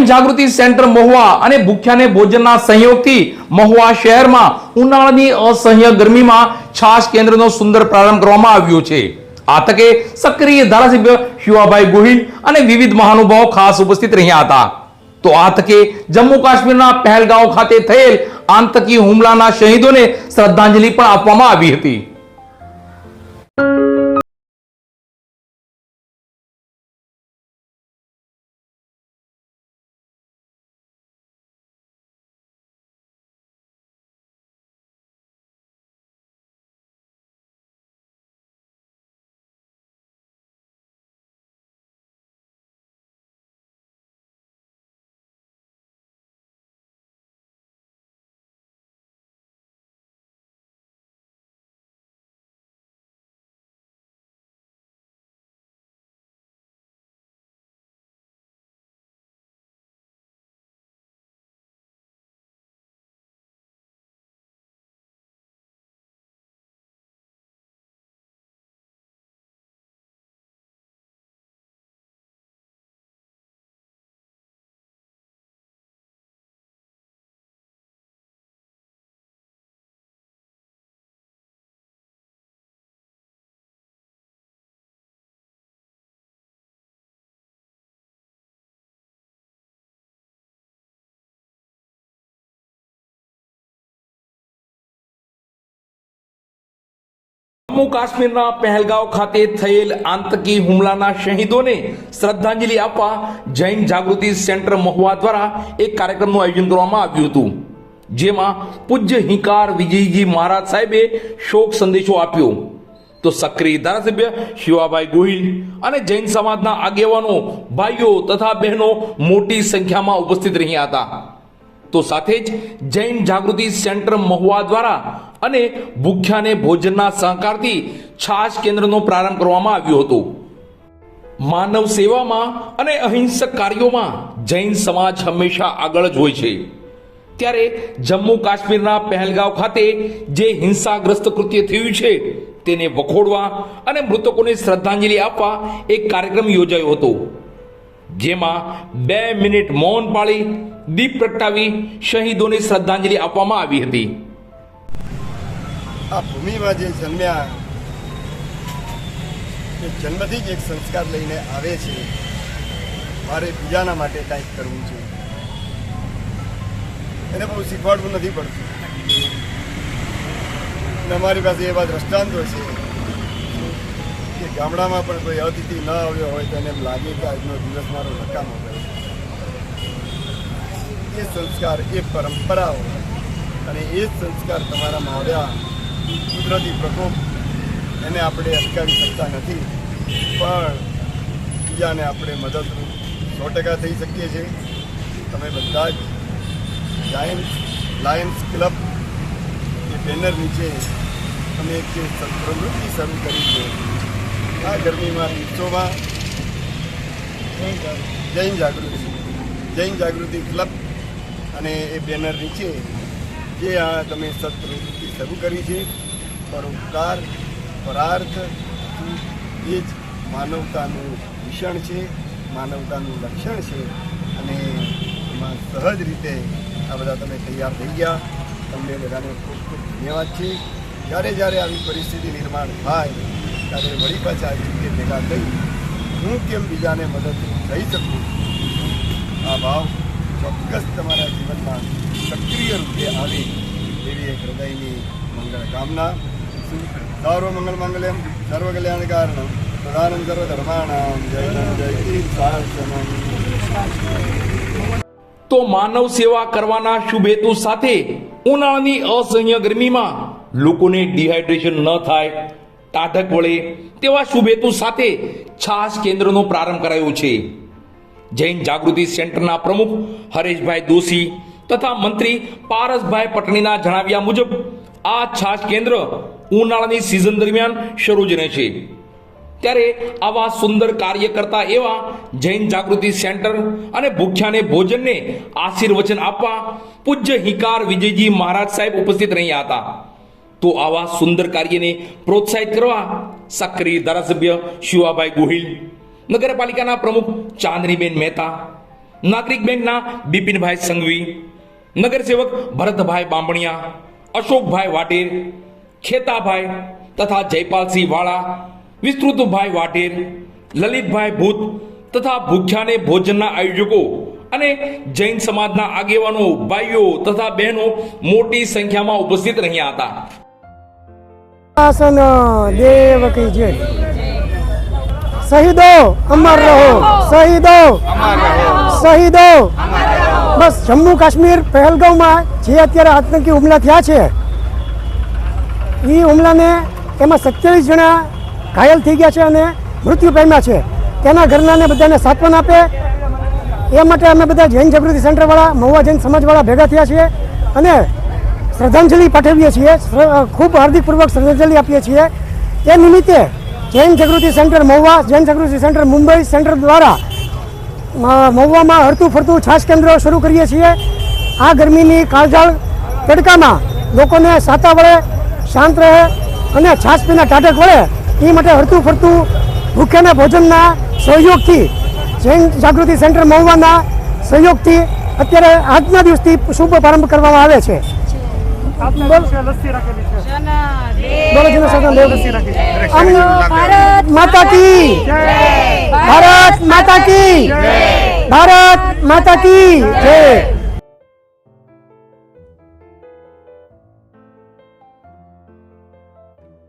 Jain Jagruti centre Mahuva અને ભૂખ્યાને ભોજનના સહયોગથી મહુવા શહેરમાં ઉનાળાની અસહ્ય ગરમીમાં છાશ કેન્દ્રનો સુંદર પ્રારંભ કરવામાં આવ્યો છે. આ તકે સક્રિય ધારાસભ્ય શિવાભાઈ ગોહિલ અને વિવિધ મહાનુભાવો ખાસ ઉપસ્થિત રહ્યા હતા. તો આ તકે જમ્મુ કાશ્મીરના પહેલગાંવ ખાતે થયેલ આતંકી હુમલાના શહીદોને શ્રદ્ધાંજલિ પણ આપવામાં આવી હતી. જમ્મુ કાશ્મીરના પહેલગાંવ ખાતે થયેલ આતંકી હુમલાના શહીદોને શ્રદ્ધાંજલિ આપવા જૈન જાગૃતિ સેન્ટર મહુવા દ્વારા એક કાર્યક્રમનું આયોજન કરવામાં આવ્યું હતું, જેમાં પૂજ્ય હિંકાર વિજયજી મહારાજ સાહેબે શોક સંદેશો આપ્યો. તો સક્રિય ધારાસભ્ય શિવાભાઈ ગોહિલ અને જૈન સમાજના આગેવાનો, ભાઈઓ તથા બહેનો મોટી સંખ્યામાં ઉપસ્થિત રહ્યા હતા. તો સાથે જ જૈન જાગૃતિ સેન્ટર મહુવા દ્વારા અને ભૂખ્યાને ભોજનના સહકારથી છાશ કેન્દ્રનો પ્રારંભ કરવામાં આવ્યો હતો. માનવ સેવામાં અને અહિંસક કાર્યોમાં જૈન સમાજ હંમેશા આગળ જ હોય છે. ત્યારે જમ્મુ કાશ્મીરના પહેલગાંવ ખાતે જે હિંસાગ્રસ્ત કૃત્ય થયું છે, તેને વખોડવા અને મૃતકોને શ્રદ્ધાંજલિ આપવા એક કાર્યક્રમ યોજાયો હતો. જેમાં બે મિનિટ મૌન પાળી દીપ પ્રગટાવી શહીદોને શ્રદ્ધાંજલિ આપવામાં આવી હતી. આ ભૂમિમાં જે જન્મ્યા, એ જન્મથી જ એક સંસ્કાર લઈને આવે છે. મારે બીજાના માટે કાંઈક કરવું છે. એને બહુ શીખવાડવું નથી પડતું. અને અમારી પાસે એવા દ્રષ્ટાંતો છે કે ગામડામાં પણ કોઈ અતિથિ ન આવ્યો હોય તો એને એમ લાગે કે આજનો દિવસ મારો નકામો ગયો. એ સંસ્કાર, એ પરંપરાઓ અને એ જ સંસ્કાર તમારામાં આવ્યા કુદરતી પ્રકોપ એને આપણે અટકાવી શકતા નથી. પણ બીજાને આપણે મદદરૂપ સો ટકા થઈ શકીએ છીએ. તમે બધા જ લાયન્સ લાયન્સ ક્લબ એ બેનર નીચે અમે એક જે પ્રવૃત્તિ શરૂ કરી છે. આ ગરમીમાં દિવસોમાં જૈન જાગૃતિ. જૈન જાગૃતિ. ક્લબ અને એ બેનર નીચે જે આ તમે સત્પ્રવૃત્તિ શરૂ કરી છે. પરોપકાર, પરાર્થ, એ જ માનવતાનું ભૂષણ છે, માનવતાનું લક્ષણ છે. અને એમાં સહજ રીતે આ બધા તમે તૈયાર થઈ ગયા. તમને બધાને ખૂબ ખૂબ ધન્યવાદ છે. જ્યારે જ્યારે આવી પરિસ્થિતિ નિર્માણ થાય, ત્યારે વળી પાછા આવી રીતે ભેગા થઈ, હું કેમ બીજાને મદદ થઈ શકું? આ ભાવ ચોક્કસ તમારા જીવનમાં સક્રિય રૂપે આવે એવી એક હૃદયની મંગળ કામના. સર્વ મંગલ મંગલમ, સર્વ કલ્યાણ કારણમ. પ્રધાનમ સર્વ ધર્માણામ. જય જય તો માનવ સેવા કરવાના શુભ હેતુ સાથે ઉનાળાની અસહ્ય ગરમીમાં લોકોને ડિહાઇડ્રેશન ન થાય ટાઢક વળે તેવા શુભ હેતુ સાથે છાશ કેન્દ્રનો પ્રારંભ કરાયો છે. જૈન જાગૃતિ સેન્ટરના પ્રમુખ હરેશભાઈ દોશી તથા મંત્રી પારસભાઈ પટણીના જણાવ્યા મુજબ, આ છાશ કેન્દ્ર ઉનાળાની સિઝન દરમિયાન શરૂ જ રહેશે ત્યારે આવા સુંદર કાર્ય કરતા એવા જૈન જાગૃતિ સેન્ટર અને ભૂખ્યાને ભોજનને આશીર્વચન આપવા પૂજ્ય હિકાર વિજયજી મહારાજ સાહેબ ઉપસ્થિત રહ્યા હતા. તો આવા સુંદર કાર્યને પ્રોત્સાહિત કરવા સક્રિય ધારાસભ્ય શિવાભાઈ ગોહિલ, નગરપાલિકાના પ્રમુખ ચાંદનીબેન મહેતા નાગરિક બેંકના બિપિનભાઈ સંઘવી નગરસેવક ભરતભાઈ બામણિયા અશોકભાઈ વાટેર ખેતાભાઈ તથા જયપાલસિંહ વાળા વિસ્તૃતભાઈ વાટેર લલિતભાઈ ભૂત તથા ભૂખ્યાને ભોજનના આયોજકો અને જૈન સમાજના આગેવાનો ભાઈઓ તથા બહેનો મોટી સંખ્યામાં ઉપસ્થિત રહ્યા હતા. આસન દેવ કી જય. શહીદો અમર રહો. શહીદો શહીદો બસ જમ્મુ કાશ્મીર પહેલગામમાં જે અત્યારે આતંકી હુમલા થયા છે એ હુમલાને એમાં સત્યાવીસ જણા ઘાયલ થઈ ગયા છે અને મૃત્યુ પામ્યા છે. તેના ઘરનાને બધાને સાંત્વન આપે. એ માટે અમે બધા જૈન જાગૃતિ સેન્ટરવાળા, મહુવા જૈન સમાજવાળા ભેગા થયા છીએ અને શ્રદ્ધાંજલિ પાઠવીએ છીએ. ખૂબ હાર્દિકપૂર્વક શ્રદ્ધાંજલિ આપીએ છીએ. તે નિમિત્તે Jain Jagruti Centre Mahuva, Jain Jagruti Centre Mumbai Centre દ્વારા મહુવામાં હરતું ફરતું છાશ કેન્દ્ર શરૂ કરીએ છીએ. આ ગરમીની કાળઝાળ તડકામાં લોકોને સાતા વડે શાંત રહે અને છાશ પીને ટાટક વળે એ માટે હરતું ફરતું ભૂખ્યાના ભોજનના સહયોગથી જૈન જાગૃતિ સેન્ટર મહુવાના સહયોગથી અત્યારે આજના દિવસથી શુભ પ્રારંભ કરવામાં આવે છે. માતા કી. ભારત માતા કી ભારત માતા કી જય.